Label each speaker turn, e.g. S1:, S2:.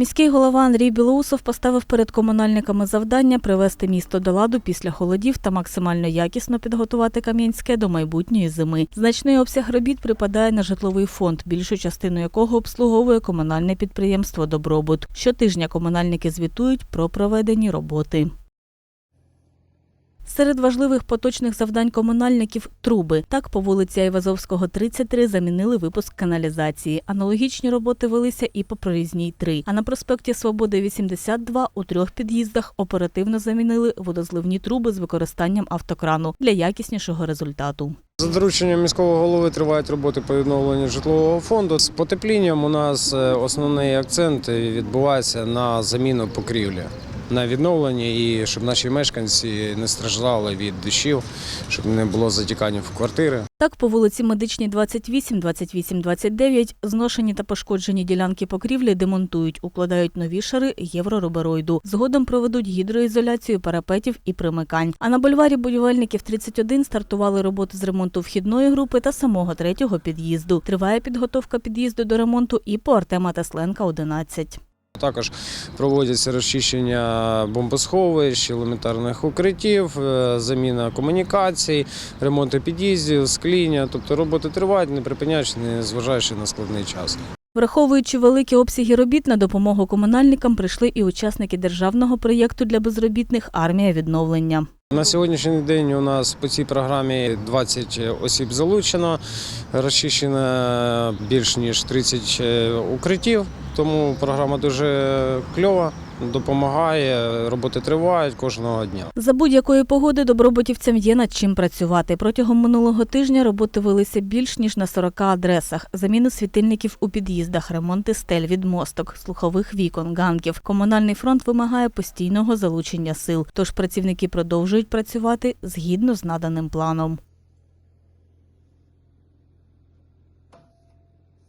S1: Міський голова Андрій Білоусов поставив перед комунальниками завдання привести місто до ладу після холодів та максимально якісно підготувати Кам'янське до майбутньої зими. Значний обсяг робіт припадає на житловий фонд, більшу частину якого обслуговує комунальне підприємство Добробут. Щотижня комунальники звітують про проведені роботи. Серед важливих поточних завдань комунальників труби. Так, по вулиці Айвазовського, 33 замінили випуск каналізації. Аналогічні роботи велися і по прорізній 3. А на проспекті Свободи 82 у трьох під'їздах оперативно замінили водозливні труби з використанням автокрану для якіснішого результату.
S2: За дорученням міського голови тривають роботи по відновленню житлового фонду. З потеплінням у нас е, основний акцент відбувається на заміну покрівлі. На відновлення і щоб наші мешканці не страждали від дощів, щоб не було затікання в квартири.
S1: Так, по вулиці Медичній 28, 28, 29 зношені та пошкоджені ділянки покрівлі демонтують, укладають нові шари єврорубероїду. Згодом проведуть гідроізоляцію парапетів і примикань. А на бульварі будівельників 31 стартували роботи з ремонту вхідної групи та самого третього під'їзду. Триває підготовка під'їзду до ремонту і по Артема Тесленка 11.
S2: Також проводяться розчищення бомбосховищ, елементарних укриттів, е, заміна комунікацій, ремонти під'їздів, скління. Тобто роботи тривають, не припиняючи, не зважаючи на складний час.
S1: Враховуючи великі обсяги робіт, на допомогу комунальникам прийшли і учасники державного проєкту для безробітних Армія відновлення.
S2: На сьогоднішній день у нас по цій програмі 20 осіб залучено, розчищено більш ніж 30 укриттів, тому програма дуже кльова, допомагає, роботи тривають кожного дня.
S1: За будь-якої погоди добробутівцям є над чим працювати. Протягом минулого тижня роботи велися більш ніж на 40 адресах. Заміни світильників у під'їздах, ремонти стель від мосток, слухових вікон, ганків. Комунальний фронт вимагає постійного залучення сил. Тож працівники продовжують працювати згідно з наданим планом.